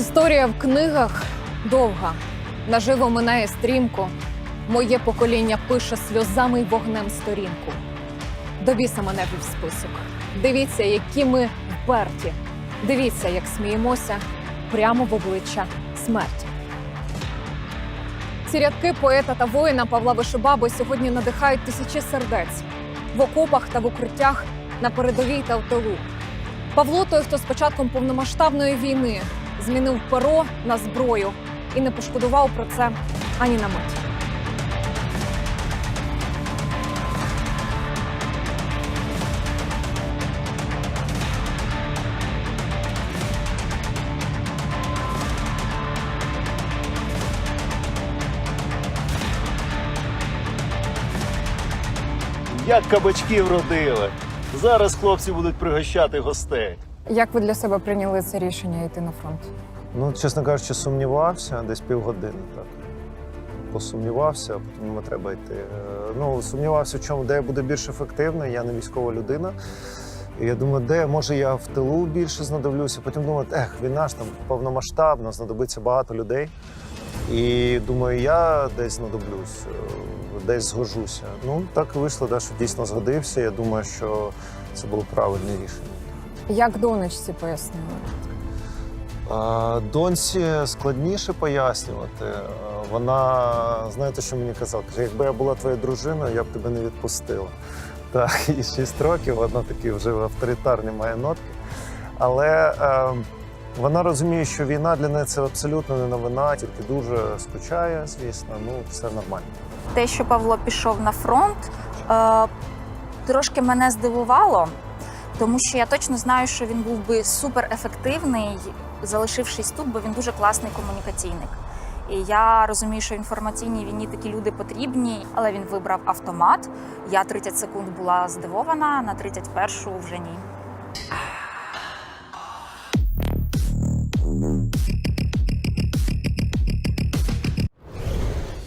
Історія в книгах довга, наживо минає стрімко. Моє покоління пише сльозами й вогнем сторінку. До біса мене в список. Дивіться, які ми вперті. Дивіться, як сміємося прямо в обличчя смерті. Ці рядки поета та воїна Павла Вишибаби сьогодні надихають тисячі сердець в окопах та в укриттях на передовій та в тилу. Павло той, хто з початком повномасштабної війни змінив перо на зброю і не пошкодував про це ані на мить. Як кабачки вродили. Зараз хлопці будуть пригощати гостей. Як ви для себе прийняли це рішення йти на фронт? Ну, чесно кажучи, сумнівався десь півгодини так. Посумнівався, а потім думаю, треба йти. Е, Ну, сумнівався, в чому, де я буду більш ефективний, я не військова людина. І я думаю, де може я в тилу більше знадоблюся. Потім думаю, ех, війна ж там повномасштабна, знадобиться багато людей. І думаю, я десь знадоблюсь, е, десь згожуся. Ну, так вийшло, да, що дійсно згодився. Я думаю, що це було правильне рішення. Як донечці пояснили? А, Доньці складніше пояснювати. Вона, знаєте, що мені казала? Каже, якби я була твоєю дружиною, я б тебе не відпустила. Так, і 6 років вона такі вже авторитарні має нотки. Але е, вона розуміє, що війна для неї це абсолютно не новина, тільки дуже скучає, звісно, ну все нормально. те, що Павло пішов на фронт, е, трошки мене здивувало, тому що я точно знаю, що він був би суперефективний, залишившись тут, бо він дуже класний комунікаційник. І я розумію, що в інформаційній війні такі люди потрібні, але він вибрав автомат. Я 30 секунд була здивована, на 31-шу вже ні.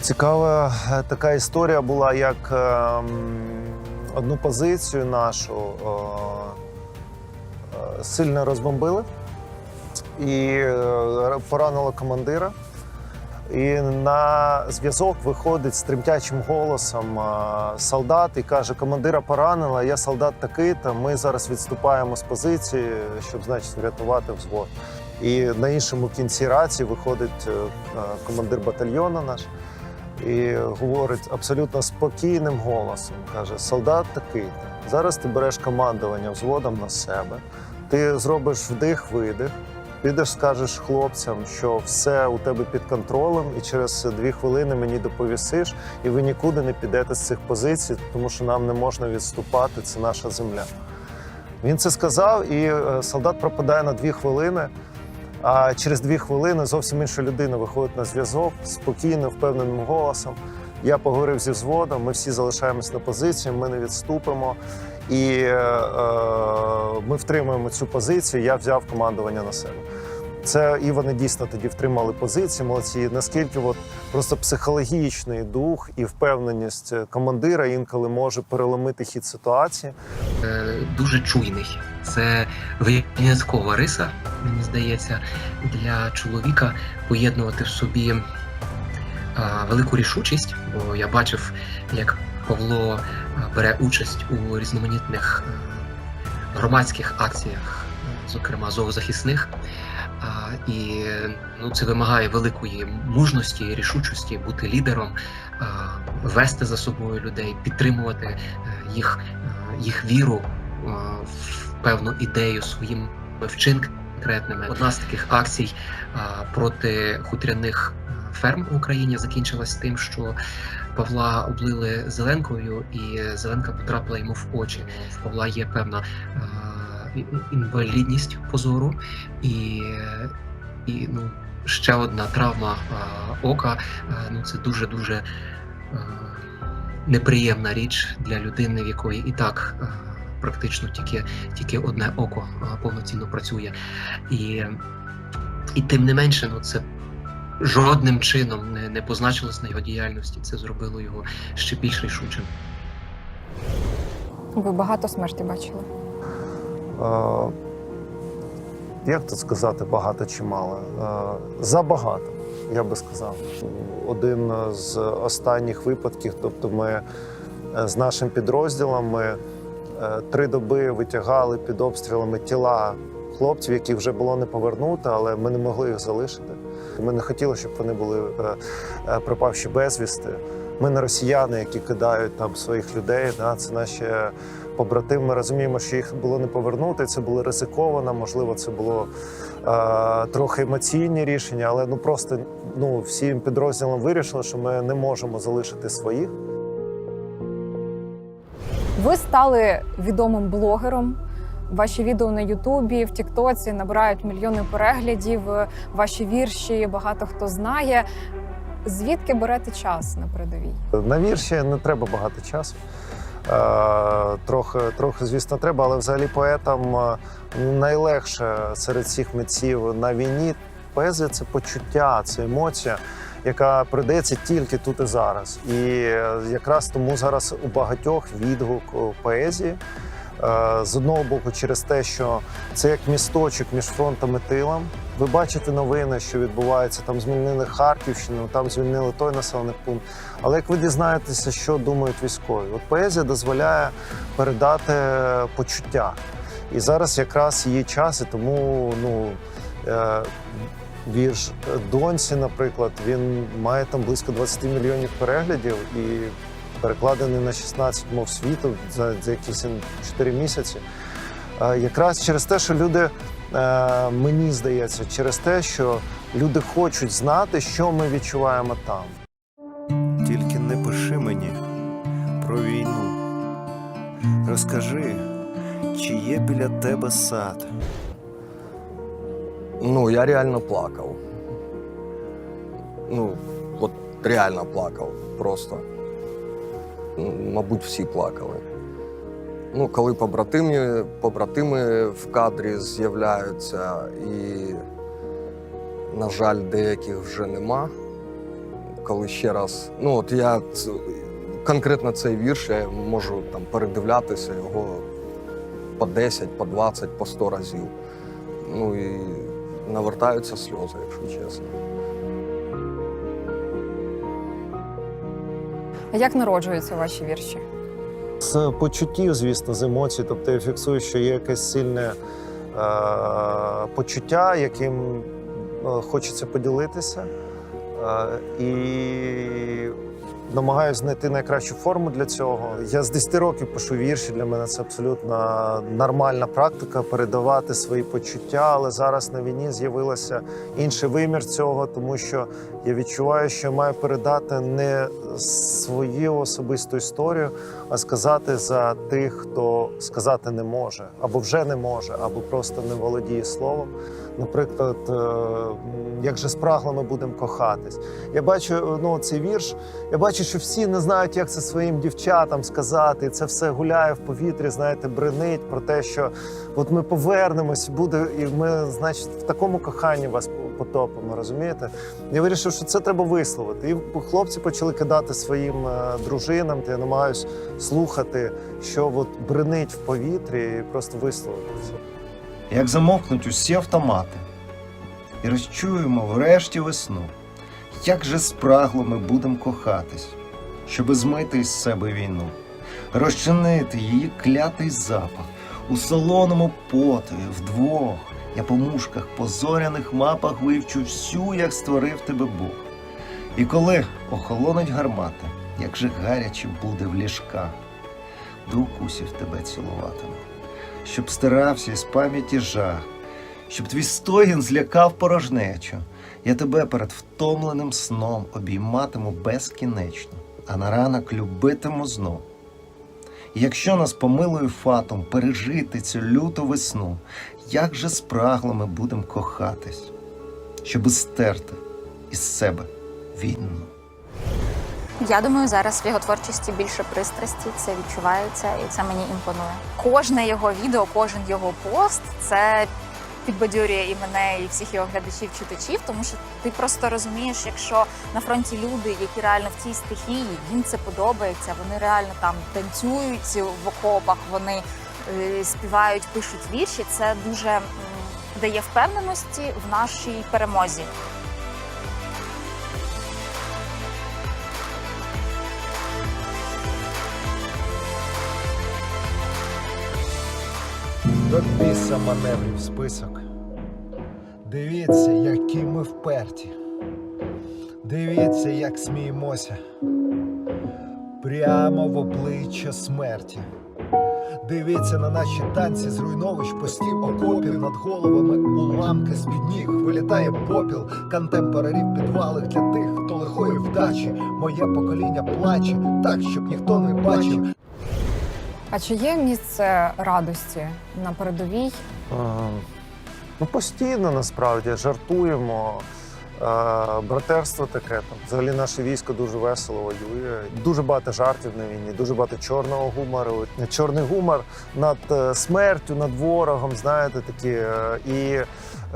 Цікава е, така історія була, як ем, одну позицію нашу е, сильно розбомбили і е, поранило командира. І на зв'язок виходить з тремтячим голосом е, солдат і каже: командира поранила, я солдат такий, то ми зараз відступаємо з позиції, щоб значить врятувати взвод. І на іншому кінці рації виходить е, командир батальйону наш і говорить абсолютно спокійним голосом. каже: Солдат такий, зараз ти береш командування взводом на себе, ти зробиш вдих-видих, підеш, скажеш хлопцям, що все у тебе під контролем, і через дві хвилини мені доповісиш, і ви нікуди не підете з цих позицій, тому що нам не можна відступати, це наша земля. Він це сказав, і е, солдат пропадає на дві хвилини. А через дві хвилини зовсім інша людина виходить на зв'язок спокійним, впевненим голосом. Я поговорив зі взводом, ми всі залишаємось на позиції, ми не відступимо. І е, е, ми втримуємо цю позицію. Я взяв командування на себе. Це і вони дійсно тоді втримали позиції. Молодці. Наскільки от просто психологічний дух і впевненість командира інколи може переломити хід ситуації. е, дуже чуйний. Це виняткова риса, мені здається, для чоловіка поєднувати в собі е, велику рішучість, бо я бачив, як Павло е, бере участь у різноманітних е, громадських акціях, е, зокрема зоозахисних. І ну, це вимагає великої мужності і рішучості бути лідером, вести за собою людей, підтримувати їх, їх віру в певну ідею своїми вчинками конкретними. Одна з таких акцій проти хутряних ферм в Україні закінчилась тим, що Павла облили зеленкою, і зеленка потрапила йому в очі. В Павла є певна е, інвалідність позору, і, і ну, ще одна травма е, ока. Е, ну, це дуже дуже неприємна річ для людини, в якої і так. Практично тільки, тільки одне око повноцінно працює. І, і тим не менше, ну це жодним чином не, не позначилось на його діяльності. Це зробило його ще більш рішучим. Ви багато смерті бачили? Е, як тут сказати, багато чи мало? Е, Забагато, я би сказав. Один з останніх випадків, тобто ми е, з нашим підрозділом ми е, три доби витягали під обстрілами тіла хлопців, яких вже було не повернути, але ми не могли їх залишити. Ми не хотіли, щоб вони були е, е, пропавші безвісти. Ми не росіяни, які кидають там своїх людей. Да? Це наші побратими. Ми розуміємо, що їх було не повернути. Це було ризиковано. Можливо, це було е, трохи емоційні рішення, але ну просто ну всім підрозділам вирішили, що ми не можемо залишити своїх. Ви стали відомим блогером. Ваші відео на Ютубі, в Тіктоці набирають мільйони переглядів. Ваші вірші багато хто знає. Звідки берете час на передовій? На вірші не треба багато часу. Е, трохи, трохи, звісно, треба, але взагалі поетам е, найлегше серед всіх митців на війні. Поезія це почуття, це емоція, яка продається тільки тут і зараз. І е, якраз тому зараз у багатьох відгук поезії. Е, З одного боку, через те, що це як місточок між фронтом і тилом. Ви бачите новини, що відбувається. Там звільнили Харківщину, там звільнили той населений пункт. Але як ви дізнаєтеся, що думають військові, от поезія дозволяє передати почуття. І зараз якраз її час, і тому ну, е, вірш Донці, наприклад, він має там близько 20 мільйонів переглядів і перекладений на 16 мов світу за, за якісь 4 місяці. Якраз через те, що люди, е, мені здається, через те, що люди хочуть знати, що ми відчуваємо там. Тільки не пиши мені про війну. Розкажи, чи є біля тебе сад. Ну, я реально плакав. Ну, от реально плакав просто. Мабуть, всі плакали. Ну, коли побратими, побратими в кадрі з'являються, і, на жаль, деяких вже нема. Коли ще раз. Ну, от я конкретно цей вірш я можу там передивлятися його по 10, по 20, по 100 разів. Ну і навертаються сльози, якщо чесно. А як народжуються ваші вірші? З почуттів, звісно, з емоцій. Тобто я фіксую, що є якесь сильне е, почуття, яким е, хочеться поділитися. Е, і намагаюся знайти найкращу форму для цього. Я з 10 років пишу вірші. Для мене це абсолютно нормальна практика передавати свої почуття. Але зараз на війні з'явилося інший вимір цього, тому що я відчуваю, що я маю передати не свою особисту історію, а сказати за тих, хто сказати не може, або вже не може, або просто не володіє словом. Наприклад, е, як же спрагло ми будемо кохатись. Я бачу ну, цей вірш. Я бачу, що всі не знають, як це своїм дівчатам сказати. І це все гуляє в повітрі, знаєте, бренить про те, що от ми повернемось, буде, і ми, значить, в такому коханні вас потопимо. Розумієте? Я вирішив, що це треба висловити. І хлопці почали кидати своїм е, дружинам. Я намагаюсь слухати, що от бренить в повітрі, і просто висловити це. Як замовкнуть усі автомати, і розчуємо врешті весну, як же спрагло ми будемо кохатись, щоби змити із себе війну, розчинити її клятий запах у солоному потові вдвох. Я по мушках, по зоряних мапах вивчу всю, як створив тебе Бог. І коли охолонуть гармати, як же гаряче буде в ліжках, до укусів тебе цілуватиму щоб стирався із пам'яті жах, щоб твій стогін злякав порожнечу. Я тебе перед втомленим сном обійматиму безкінечно, а на ранок любитиму знов. І якщо нас помилує фатом пережити цю люту весну, як же спрагло ми будемо кохатись, щоби стерти із себе війну. Я думаю, зараз в його творчості більше пристрасті, це відчувається і це мені імпонує. Кожне його відео, кожен його пост це підбадьорює і мене, і всіх його глядачів, читачів, тому що ти просто розумієш, якщо на фронті люди, які реально в цій стихії, їм це подобається, вони реально там танцюють в окопах, вони співають, пишуть вірші. Це дуже дає впевненості в нашій перемозі. До біса маневрів список. Дивіться, які ми вперті. Дивіться, як сміємося. Прямо в обличчя смерті. Дивіться на наші танці зруйновищ постів окопів над головами уламки з-під ніг вилітає попіл контемпорарів підвалих для тих, хто лихої вдачі. Моє покоління плаче так, щоб ніхто не бачив. А чи є місце радості на передовій? Е, Ну, постійно насправді жартуємо. Братерство таке там. Взагалі наше військо дуже весело воює. Дуже багато жартів на війні, дуже багато чорного гумору. Чорний гумор над е, смертю, над ворогом. Знаєте, такі. е, І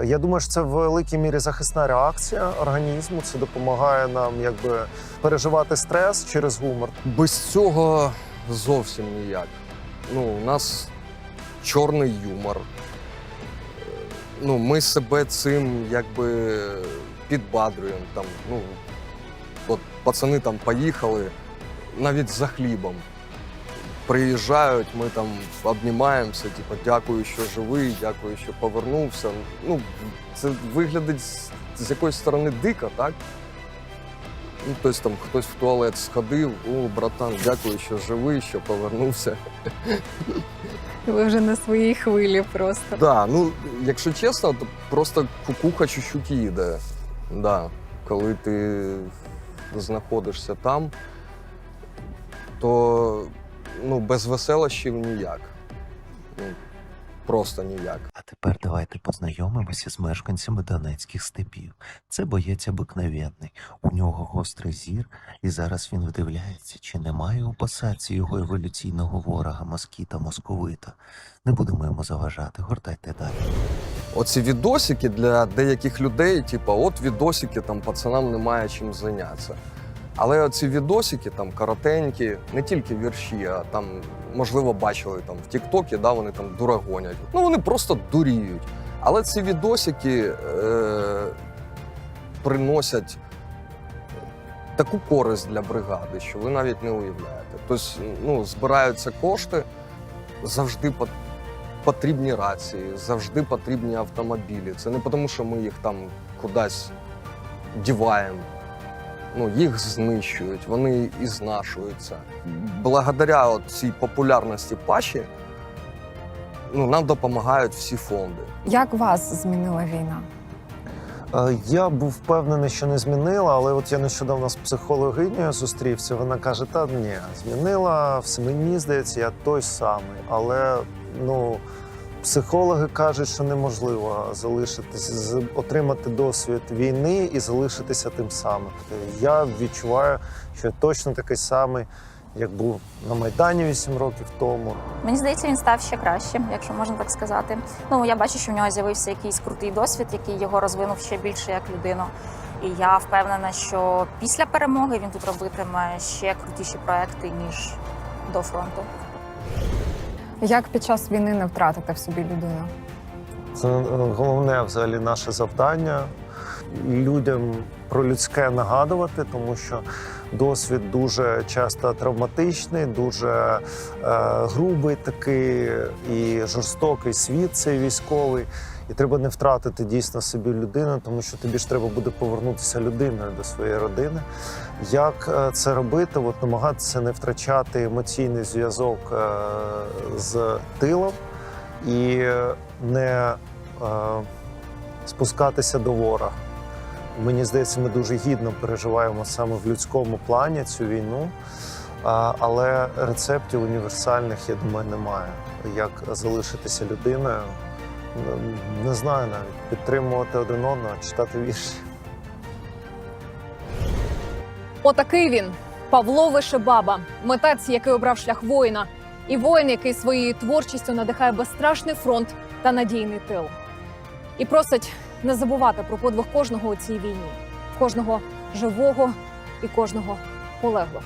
я думаю, що це в великій мірі захисна реакція організму. Це допомагає нам якби переживати стрес через гумор. Без цього зовсім ніяк. Ну, у нас чорний юмор. Е, Ну, ми себе цим якби підбадрюємо. Там, ну, от пацани там поїхали навіть за хлібом. Приїжджають, ми там обнімаємося, типу, дякую, що живий, дякую, що повернувся. Ну, це виглядить з, з якоїсь сторони дико, так? Ну, тобто там хтось в туалет сходив, о, братан, дякую, що живий, що повернувся. Ви вже на своїй хвилі просто. Да, ну, якщо чесно, то просто кукуха чуть-чуть їде. Да. Коли ти знаходишся там, то ну, без веселощів ніяк. Ну, просто ніяк. А тепер давайте познайомимося з мешканцями донецьких степів. Це боєць обикновенний, у нього гострий зір, і зараз він вдивляється, чи немає у посадці його еволюційного ворога москіта московита. Не будемо йому заважати, гортайте далі. Оці відосики для деяких людей, типу, от відосики, там пацанам немає чим зайнятися. Але оці відосики там коротенькі, не тільки вірші, а там, можливо, бачили там в Тіктокі, да, вони там дурагонять. Ну вони просто дуріють. Але ці відосики е- приносять таку користь для бригади, що ви навіть не уявляєте. Тобто, ну, збираються кошти завжди потрібні рації, завжди потрібні автомобілі. Це не тому, що ми їх там кудись діваємо. Ну, їх знищують, вони і знашуються. Благодаря от цій популярності Паші ну, нам допомагають всі фонди. Як вас змінила війна? Е, Я був впевнений, що не змінила, але от я нещодавно з психологинею зустрівся. Вона каже: та ні, змінила все мені здається, я той самий. Але ну, психологи кажуть, що неможливо залишитися, з- отримати досвід війни і залишитися тим самим. Я відчуваю, що я точно такий самий, як був на Майдані 8 років тому. Мені здається, він став ще кращим, якщо можна так сказати. Ну я бачу, що в нього з'явився якийсь крутий досвід, який його розвинув ще більше як людину. І я впевнена, що після перемоги він тут робитиме ще крутіші проекти ніж до фронту. Як під час війни не втратити в собі людину? Це е, головне взагалі наше завдання людям про людське нагадувати, тому що досвід дуже часто травматичний, дуже е, грубий такий і жорстокий світ цей військовий. І треба не втратити дійсно собі людину, тому що тобі ж треба буде повернутися людиною до своєї родини. Як е, це робити? От намагатися не втрачати емоційний зв'язок е, з тилом і не е, спускатися до ворога. Мені здається, ми дуже гідно переживаємо саме в людському плані цю війну, але рецептів універсальних, я думаю, немає. Як залишитися людиною, не знаю навіть підтримувати один одного, читати вірші. Отакий він Павло Вишебаба, митець, який обрав шлях воїна, і воїн, який своєю творчістю надихає безстрашний фронт та надійний тил. І просить не забувати про подвиг кожного у цій війні, кожного живого і кожного полеглого.